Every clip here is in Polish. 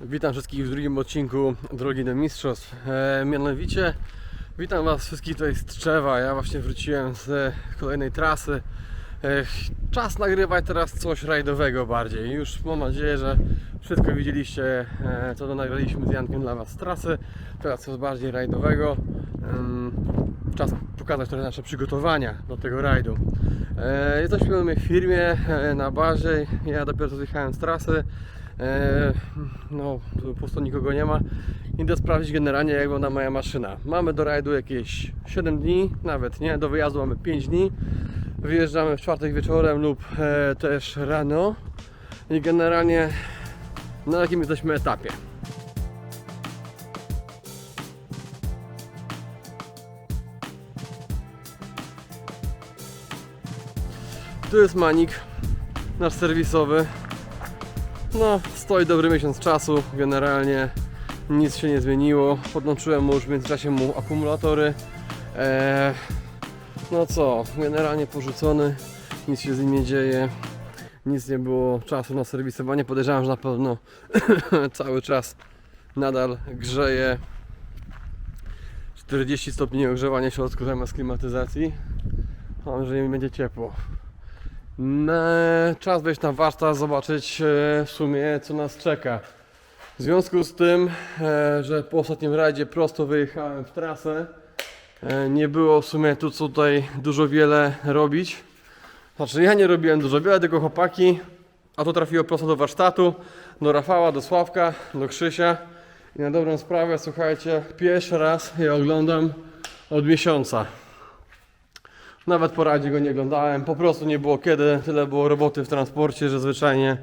Witam wszystkich w drugim odcinku Drogi do Mistrzostw. E, mianowicie witam Was wszystkich tutaj z Tczewa. Ja właśnie wróciłem z e, kolejnej trasy. E, czas nagrywać teraz coś rajdowego bardziej. Już mam nadzieję, że wszystko widzieliście, e, co to nagraliśmy z Jankiem dla Was z trasy. Teraz coś bardziej rajdowego. Em, czas pokazać trochę nasze przygotowania do tego rajdu. E, jesteśmy w firmie e, na bazie. Ja dopiero zjechałem z trasy. E, no, pusto nikogo nie ma. Idę sprawdzić generalnie jak wygląda moja maszyna. Mamy do rajdu jakieś 7 dni, nawet nie, do wyjazdu mamy 5 dni. Wyjeżdżamy w czwartek wieczorem lub e, też rano. I generalnie na jakim jesteśmy etapie. Tu jest manik, nasz serwisowy. No, stoi dobry miesiąc czasu, generalnie nic się nie zmieniło. Podłączyłem mu już w międzyczasie mu akumulatory. Eee, no co, generalnie porzucony, nic się z nim nie dzieje. Nic nie było czasu na serwisowanie. Podejrzewam, że na pewno cały czas nadal grzeje 40 stopni ogrzewania w środku zamiast klimatyzacji. Mam, że mi będzie ciepło. No, czas wejść na warsztat, zobaczyć e, w sumie co nas czeka. W związku z tym, e, że po ostatnim rajdzie prosto wyjechałem w trasę, e, nie było w sumie tu tutaj dużo wiele robić. Znaczy ja nie robiłem dużo wiele, tylko chłopaki, a to trafiło prosto do warsztatu, do Rafała, do Sławka, do Krzysia. I na dobrą sprawę, słuchajcie, pierwszy raz je oglądam od miesiąca. Nawet po radzie go nie oglądałem, po prostu nie było kiedy, tyle było roboty w transporcie, że zwyczajnie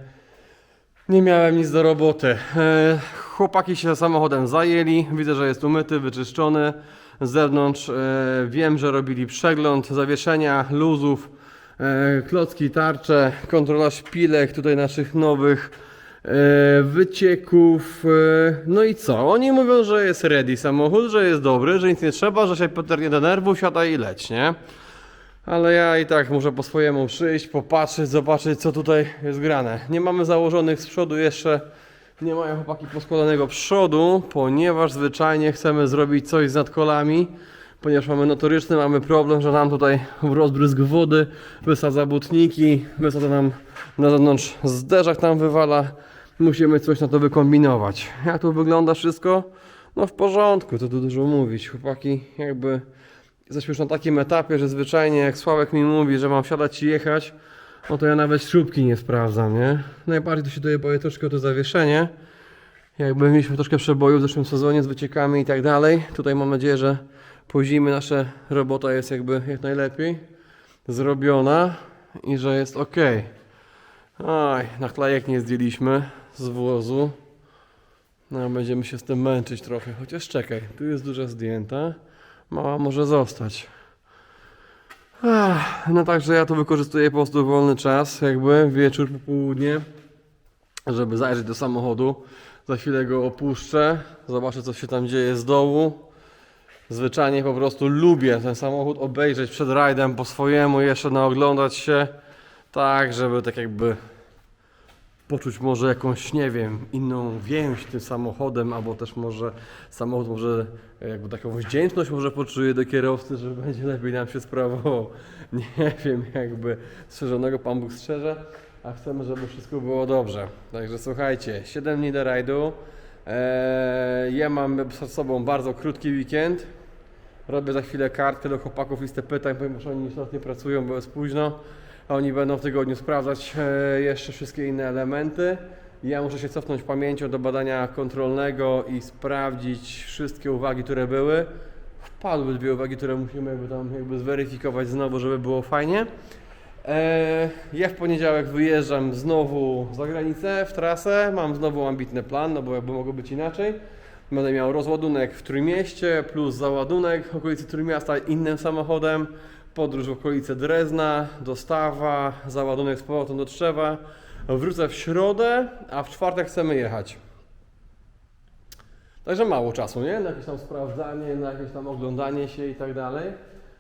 nie miałem nic do roboty. E, chłopaki się samochodem zajęli, widzę, że jest umyty, wyczyszczony z zewnątrz. E, wiem, że robili przegląd zawieszenia, luzów, e, klocki, tarcze, kontrola szpilek tutaj naszych nowych wycieków. No i co? Oni mówią, że jest ready samochód, że jest dobry, że nic nie trzeba, że się Peter nie denerwuj, siadaj i leć, nie? Ale ja i tak muszę po swojemu przyjść, popatrzeć, zobaczyć co tutaj jest grane. Nie mamy założonych z przodu jeszcze, nie mają chłopaki poskładanego przodu, ponieważ zwyczajnie chcemy zrobić coś z nadkolami. Ponieważ mamy notoryczny, mamy problem, że nam tutaj rozbryzg wody wysadza butniki, wysadza nam na zewnątrz zderzak tam wywala. Musimy coś na to wykombinować. Jak tu wygląda wszystko? No w porządku, to tu dużo mówić. Chłopaki jakby Jesteśmy już na takim etapie, że zwyczajnie jak Sławek mi mówi, że mam wsiadać i jechać, no to ja nawet śrubki nie sprawdzam, nie? Najbardziej to się tutaj boję troszkę o to zawieszenie. Jakby mieliśmy troszkę przeboju w zeszłym sezonie z wyciekami i tak dalej. Tutaj mam nadzieję, że po zimie nasza robota jest jakby jak najlepiej zrobiona i że jest ok. Aj, naklejek nie zdjęliśmy z wozu. No, będziemy się z tym męczyć trochę. Chociaż czekaj, tu jest duża zdjęta. Mała może zostać. Ach, no także ja tu wykorzystuję po prostu wolny czas, jakby wieczór, popołudnie, żeby zajrzeć do samochodu. Za chwilę go opuszczę, zobaczę co się tam dzieje z dołu. Zwyczajnie po prostu lubię ten samochód obejrzeć przed rajdem po swojemu, jeszcze naoglądać się, tak żeby tak jakby poczuć może jakąś, nie wiem, inną więź tym samochodem, albo też może samochód może jakby taką wdzięczność może poczuje do kierowcy, że będzie lepiej nam się sprawował. Nie wiem, jakby strzeżonego Pan Bóg strzeże, a chcemy, żeby wszystko było dobrze. Także słuchajcie, 7 dni do rajdu. Eee, ja mam przed sobą bardzo krótki weekend. Robię za chwilę kartkę do chłopaków, listę pytań, ponieważ oni teraz nie pracują, bo jest późno. Oni będą w tygodniu sprawdzać e, jeszcze wszystkie inne elementy. Ja muszę się cofnąć pamięcią do badania kontrolnego i sprawdzić wszystkie uwagi, które były. Wpadły dwie uwagi, które musimy jakby tam jakby zweryfikować znowu, żeby było fajnie. E, ja w poniedziałek wyjeżdżam znowu za granicę w trasę. Mam znowu ambitny plan, no bo jakby mogło być inaczej. Będę miał rozładunek w Trójmieście plus załadunek w okolicy Trójmiasta innym samochodem. Podróż w okolice Drezna, dostawa, załadunek z powrotem do Trzewa. Wrócę w środę, a w czwartek chcemy jechać. Także mało czasu, nie? Na jakieś tam sprawdzanie, na jakieś tam oglądanie się i tak dalej.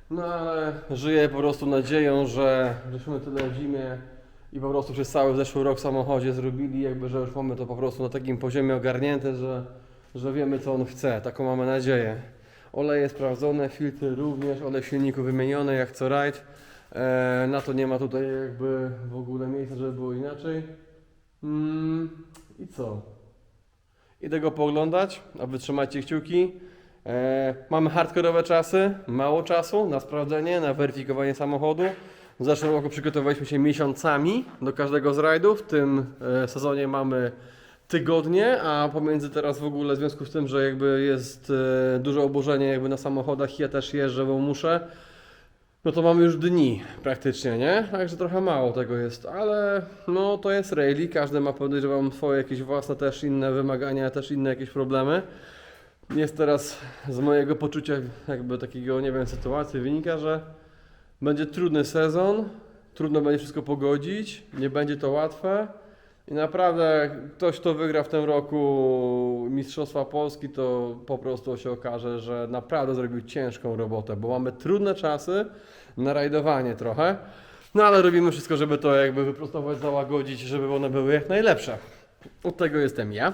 No ale żyję po prostu nadzieją, że żeśmy tyle w zimie i po prostu przez cały zeszły rok w samochodzie zrobili, jakby, że już mamy to po prostu na takim poziomie ogarnięte, że, że wiemy co on chce, taką mamy nadzieję. Oleje sprawdzone, filtry również, olej silniku wymieniony jak co rajd. E, na to nie ma tutaj jakby w ogóle miejsca, żeby było inaczej. Mm, I co? Idę go pooglądać, a wy trzymajcie kciuki. E, mamy hardkorowe czasy, mało czasu na sprawdzenie, na weryfikowanie samochodu. W zeszłym roku przygotowaliśmy się miesiącami do każdego z rajdów. W tym e, sezonie mamy tygodnie, a pomiędzy teraz w ogóle w związku z tym, że jakby jest e, duże oburzenie jakby na samochodach, ja też jeżdżę, bo muszę. No to mamy już dni praktycznie, nie? Także trochę mało tego jest, ale no to jest rally, każdy ma podejrzewam swoje jakieś własne też inne wymagania, też inne jakieś problemy. Jest teraz z mojego poczucia jakby takiego, nie wiem, sytuacji wynika, że będzie trudny sezon, trudno będzie wszystko pogodzić, nie będzie to łatwe i naprawdę ktoś, kto wygra w tym roku Mistrzostwa Polski, to po prostu się okaże, że naprawdę zrobił ciężką robotę, bo mamy trudne czasy na rajdowanie trochę, no ale robimy wszystko, żeby to jakby wyprostować, załagodzić, żeby one były jak najlepsze. Od tego jestem ja.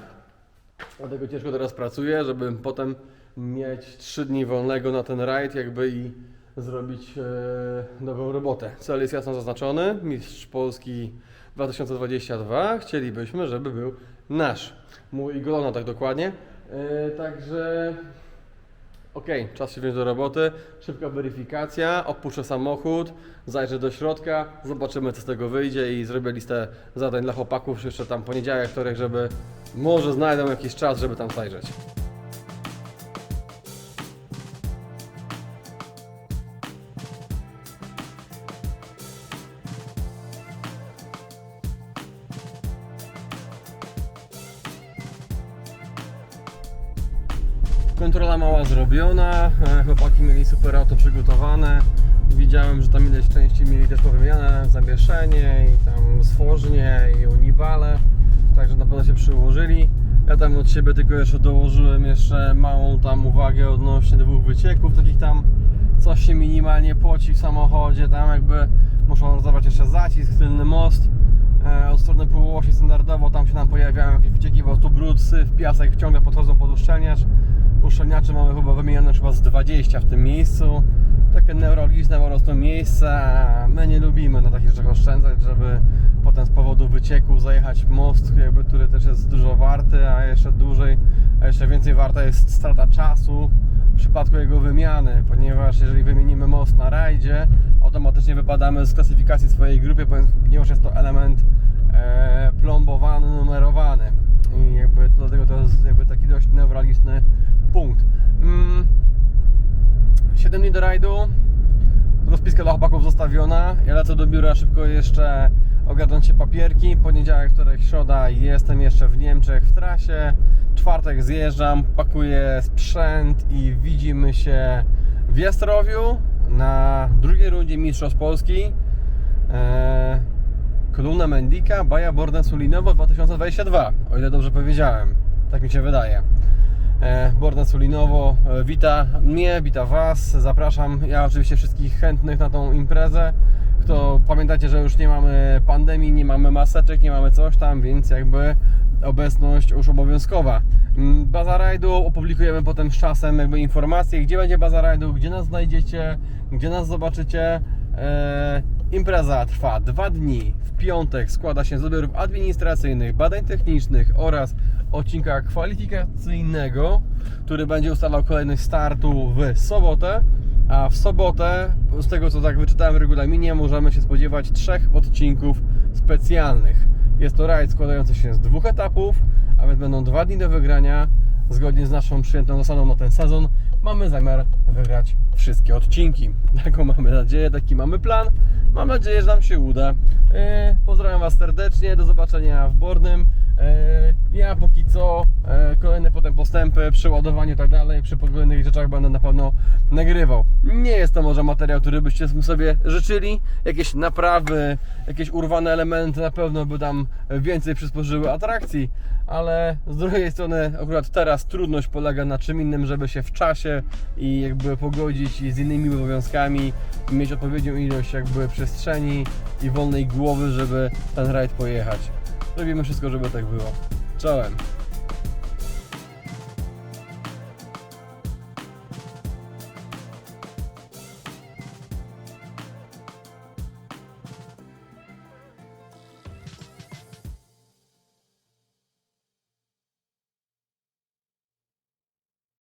Dlatego ciężko teraz pracuję, żeby potem mieć 3 dni wolnego na ten rajd jakby i zrobić e, nową robotę. Cel jest jasno zaznaczony, mistrz Polski 2022. Chcielibyśmy, żeby był nasz. Mój Golona tak dokładnie. E, także okej, czas się wziąć do roboty. Szybka weryfikacja, opuszczę samochód, zajrzę do środka, zobaczymy co z tego wyjdzie i zrobię listę zadań dla chłopaków jeszcze tam poniedziałek, wtorek, żeby może znajdą jakiś czas, żeby tam zajrzeć. Kontrola mała zrobiona, e, chłopaki mieli super auto przygotowane. Widziałem, że tam ileś części mieli też powymieniane, zawieszenie i tam stworznie i unibale, także na pewno się przyłożyli. Ja tam od siebie tylko jeszcze dołożyłem jeszcze małą tam uwagę odnośnie dwóch wycieków, takich tam coś się minimalnie poci w samochodzie, tam jakby muszą rozebrać jeszcze zacisk, tylny most. E, od strony półosi standardowo tam się nam pojawiają jakieś wycieki, po prostu brud, syf, piasek ciągle podchodzą pod uszczelniacz. Uszczelniacze mamy chyba wymienione chyba z 20 w tym miejscu. Takie neurologiczne po prostu miejsca. My nie lubimy na takich rzeczach oszczędzać, żeby potem z powodu wycieku zajechać most, jakby, który też jest dużo warty, a jeszcze dłużej, a jeszcze więcej warta jest strata czasu w przypadku jego wymiany, ponieważ jeżeli wymienimy most na rajdzie, automatycznie wypadamy z klasyfikacji swojej grupy, ponieważ jest to element e, plombowany, numerowany. I jakby dlatego to jest jakby taki dość newralgiczny punkt. Mm, 7 dni do rajdu, rozpiska dla chłopaków zostawiona. Ja lecę do biura szybko jeszcze ogarnąć się papierki. Poniedziałek, wtorek, środa jestem jeszcze w Niemczech w trasie. Czwartek zjeżdżam, pakuję sprzęt i widzimy się w Jastrowiu na drugiej rundzie Mistrzostw Polski. Eee, Kolumna Mendika, Baja Borden Sulinowo 2022, o ile dobrze powiedziałem. Tak mi się wydaje. E, Borden Sulinowo e, wita mnie, wita Was. Zapraszam ja oczywiście wszystkich chętnych na tą imprezę. Kto pamiętacie, że już nie mamy pandemii, nie mamy maseczek, nie mamy coś tam, więc jakby obecność już obowiązkowa. Mm, Baza rajdu opublikujemy potem z czasem jakby informacje, gdzie będzie baza rajdu, gdzie nas znajdziecie, gdzie nas zobaczycie. Impreza trwa dwa dni. W piątek składa się z odbiorów administracyjnych, badań technicznych oraz odcinka kwalifikacyjnego, który będzie ustalał kolejność startu w sobotę. A w sobotę, z tego co tak wyczytałem w regulaminie, możemy się spodziewać trzech odcinków specjalnych. Jest to rajd składający się z dwóch etapów, a więc będą dwa dni do wygrania. Zgodnie z naszą przyjętą zasadą na ten sezon mamy zamiar wygrać wszystkie odcinki. Taką mamy nadzieję, taki mamy plan. Mam nadzieję, że nam się uda. Yy, pozdrawiam Was serdecznie, do zobaczenia w Bornym. Yy, ja póki co yy, kolejne potem postępy, przy ładowaniu i tak dalej, przy kolejnych rzeczach będę na pewno nagrywał. Nie jest to może materiał, który byście sobie życzyli, jakieś naprawy, jakieś urwane elementy na pewno by tam więcej przysporzyły atrakcji, ale z drugiej strony akurat teraz trudność polega na czym innym, żeby się w czasie i jakby pogodzić z innymi obowiązkami mieć odpowiednią ilość jakby przestrzeni i wolnej głowy, żeby ten rajd pojechać. Robimy wszystko, żeby tak było. Czołem.